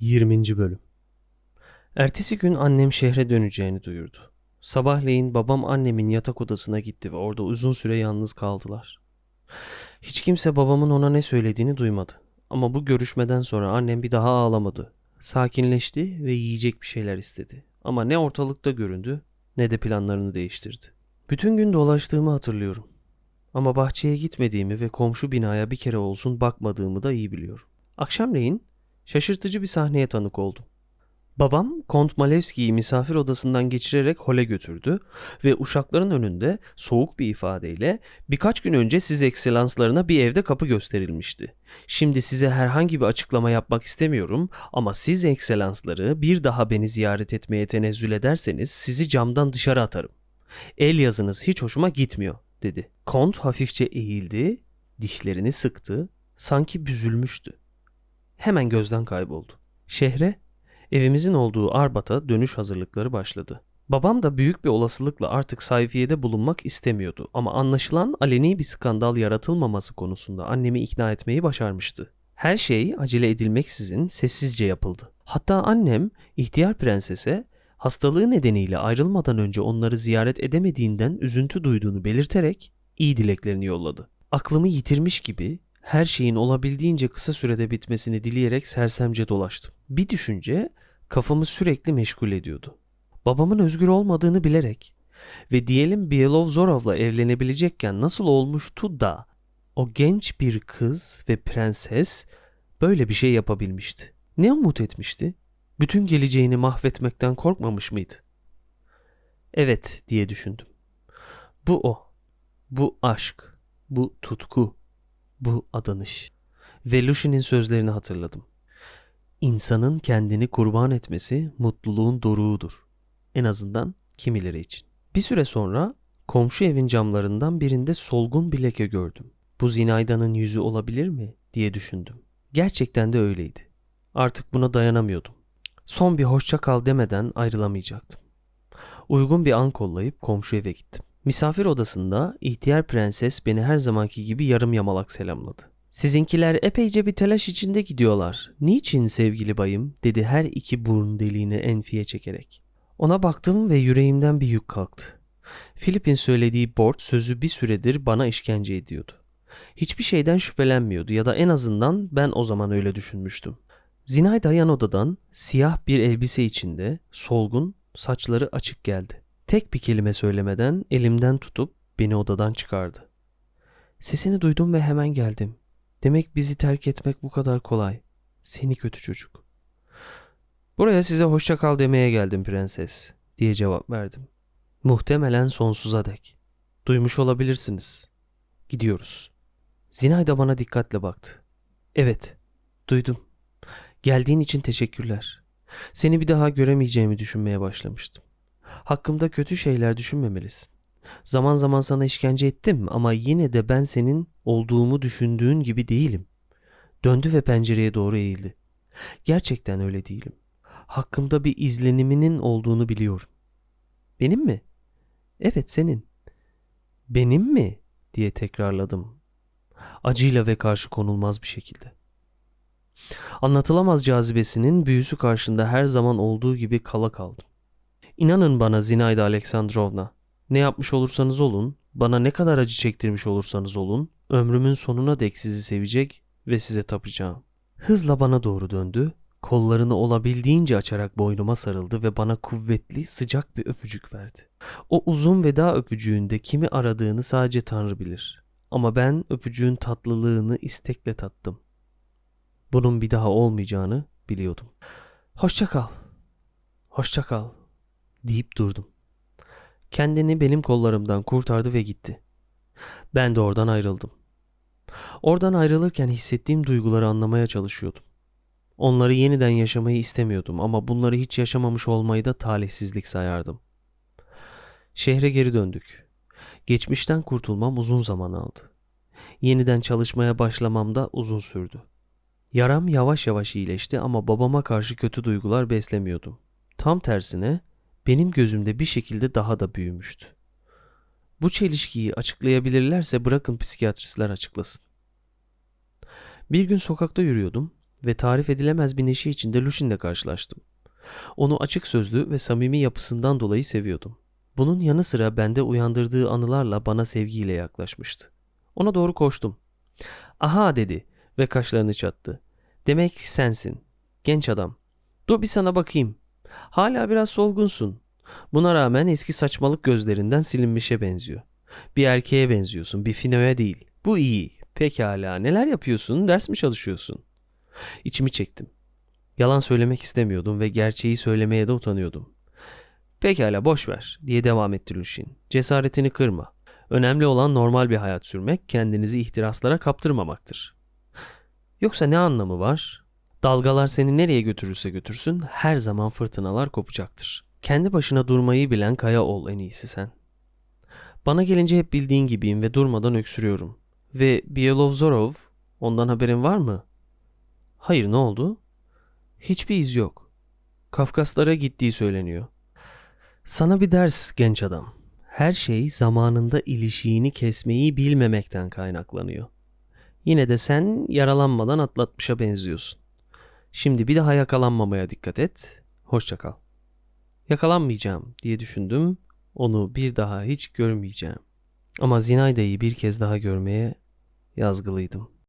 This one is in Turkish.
20. Bölüm Ertesi gün annem şehre döneceğini duyurdu. Sabahleyin babam annemin yatak odasına gitti ve orada uzun süre yalnız kaldılar. Hiç kimse babamın ona ne söylediğini duymadı. Ama bu görüşmeden sonra annem bir daha ağlamadı. Sakinleşti ve yiyecek bir şeyler istedi. Ama ne ortalıkta göründü ne de planlarını değiştirdi. Bütün gün dolaştığımı hatırlıyorum. Ama bahçeye gitmediğimi ve komşu binaya bir kere olsun bakmadığımı da iyi biliyorum. Akşamleyin şaşırtıcı bir sahneye tanık oldum. Babam Kont Malevski'yi misafir odasından geçirerek hole götürdü ve uşakların önünde soğuk bir ifadeyle birkaç gün önce siz ekselanslarına bir evde kapı gösterilmişti. Şimdi size herhangi bir açıklama yapmak istemiyorum ama siz ekselansları bir daha beni ziyaret etmeye tenezzül ederseniz sizi camdan dışarı atarım. El yazınız hiç hoşuma gitmiyor dedi. Kont hafifçe eğildi, dişlerini sıktı, sanki büzülmüştü. Hemen gözden kayboldu. Şehre, evimizin olduğu Arbat'a dönüş hazırlıkları başladı. Babam da büyük bir olasılıkla artık sayfiyede bulunmak istemiyordu ama anlaşılan aleni bir skandal yaratılmaması konusunda annemi ikna etmeyi başarmıştı. Her şey acele edilmeksizin sessizce yapıldı. Hatta annem ihtiyar prensese hastalığı nedeniyle ayrılmadan önce onları ziyaret edemediğinden üzüntü duyduğunu belirterek iyi dileklerini yolladı. Aklımı yitirmiş gibi her şeyin olabildiğince kısa sürede bitmesini dileyerek sersemce dolaştım. Bir düşünce kafamı sürekli meşgul ediyordu. Babamın özgür olmadığını bilerek ve diyelim Bielov Zorov'la evlenebilecekken nasıl olmuştu da o genç bir kız ve prenses böyle bir şey yapabilmişti. Ne umut etmişti? Bütün geleceğini mahvetmekten korkmamış mıydı? Evet diye düşündüm. Bu o. Bu aşk. Bu tutku. Bu adanış. Ve Lucy'nin sözlerini hatırladım. İnsanın kendini kurban etmesi mutluluğun doruğudur. En azından kimileri için. Bir süre sonra komşu evin camlarından birinde solgun bir leke gördüm. Bu Zinayda'nın yüzü olabilir mi diye düşündüm. Gerçekten de öyleydi. Artık buna dayanamıyordum. Son bir hoşça kal demeden ayrılamayacaktım. Uygun bir an kollayıp komşu eve gittim. Misafir odasında ihtiyar prenses beni her zamanki gibi yarım yamalak selamladı. Sizinkiler epeyce bir telaş içinde gidiyorlar. Niçin sevgili bayım? dedi her iki burun deliğini enfiye çekerek. Ona baktım ve yüreğimden bir yük kalktı. Philip'in söylediği Bort sözü bir süredir bana işkence ediyordu. Hiçbir şeyden şüphelenmiyordu ya da en azından ben o zaman öyle düşünmüştüm. Zinayda yan odadan siyah bir elbise içinde solgun saçları açık geldi. Tek bir kelime söylemeden elimden tutup beni odadan çıkardı. Sesini duydum ve hemen geldim. Demek bizi terk etmek bu kadar kolay. Seni kötü çocuk. Buraya size hoşça kal demeye geldim prenses diye cevap verdim. Muhtemelen sonsuza dek. Duymuş olabilirsiniz. Gidiyoruz. Zinay da bana dikkatle baktı. Evet, duydum. Geldiğin için teşekkürler. Seni bir daha göremeyeceğimi düşünmeye başlamıştım. Hakkımda kötü şeyler düşünmemelisin. Zaman zaman sana işkence ettim ama yine de ben senin olduğumu düşündüğün gibi değilim. Döndü ve pencereye doğru eğildi. Gerçekten öyle değilim. Hakkımda bir izleniminin olduğunu biliyorum. Benim mi? Evet senin. Benim mi? diye tekrarladım. Acıyla ve karşı konulmaz bir şekilde. Anlatılamaz cazibesinin büyüsü karşında her zaman olduğu gibi kala kaldım. İnanın bana Zinayda Aleksandrovna, ne yapmış olursanız olun, bana ne kadar acı çektirmiş olursanız olun, ömrümün sonuna dek sizi sevecek ve size tapacağım. Hızla bana doğru döndü, kollarını olabildiğince açarak boynuma sarıldı ve bana kuvvetli, sıcak bir öpücük verdi. O uzun veda öpücüğünde kimi aradığını sadece Tanrı bilir. Ama ben öpücüğün tatlılığını istekle tattım. Bunun bir daha olmayacağını biliyordum. Hoşça kal. Hoşça kal deyip durdum. Kendini benim kollarımdan kurtardı ve gitti. Ben de oradan ayrıldım. Oradan ayrılırken hissettiğim duyguları anlamaya çalışıyordum. Onları yeniden yaşamayı istemiyordum ama bunları hiç yaşamamış olmayı da talihsizlik sayardım. Şehre geri döndük. Geçmişten kurtulmam uzun zaman aldı. Yeniden çalışmaya başlamam da uzun sürdü. Yaram yavaş yavaş iyileşti ama babama karşı kötü duygular beslemiyordum. Tam tersine benim gözümde bir şekilde daha da büyümüştü. Bu çelişkiyi açıklayabilirlerse bırakın psikiyatristler açıklasın. Bir gün sokakta yürüyordum ve tarif edilemez bir neşe içinde Lucien'le karşılaştım. Onu açık sözlü ve samimi yapısından dolayı seviyordum. Bunun yanı sıra bende uyandırdığı anılarla bana sevgiyle yaklaşmıştı. Ona doğru koştum. Aha dedi ve kaşlarını çattı. Demek sensin. Genç adam. Dur bir sana bakayım. Hala biraz solgunsun. Buna rağmen eski saçmalık gözlerinden silinmişe benziyor. Bir erkeğe benziyorsun, bir finoya değil. Bu iyi. Pekala. Neler yapıyorsun? Ders mi çalışıyorsun? İçimi çektim. Yalan söylemek istemiyordum ve gerçeği söylemeye de utanıyordum. Pekala boş ver diye devam etti Lucien. Cesaretini kırma. Önemli olan normal bir hayat sürmek, kendinizi ihtiraslara kaptırmamaktır. Yoksa ne anlamı var? Dalgalar seni nereye götürürse götürsün her zaman fırtınalar kopacaktır. Kendi başına durmayı bilen kaya ol en iyisi sen. Bana gelince hep bildiğin gibiyim ve durmadan öksürüyorum. Ve Bielovzorov, ondan haberin var mı? Hayır ne oldu? Hiçbir iz yok. Kafkaslara gittiği söyleniyor. Sana bir ders genç adam. Her şey zamanında ilişiğini kesmeyi bilmemekten kaynaklanıyor. Yine de sen yaralanmadan atlatmışa benziyorsun. Şimdi bir daha yakalanmamaya dikkat et. Hoşça kal. Yakalanmayacağım diye düşündüm. Onu bir daha hiç görmeyeceğim. Ama Zinayda'yı bir kez daha görmeye yazgılıydım.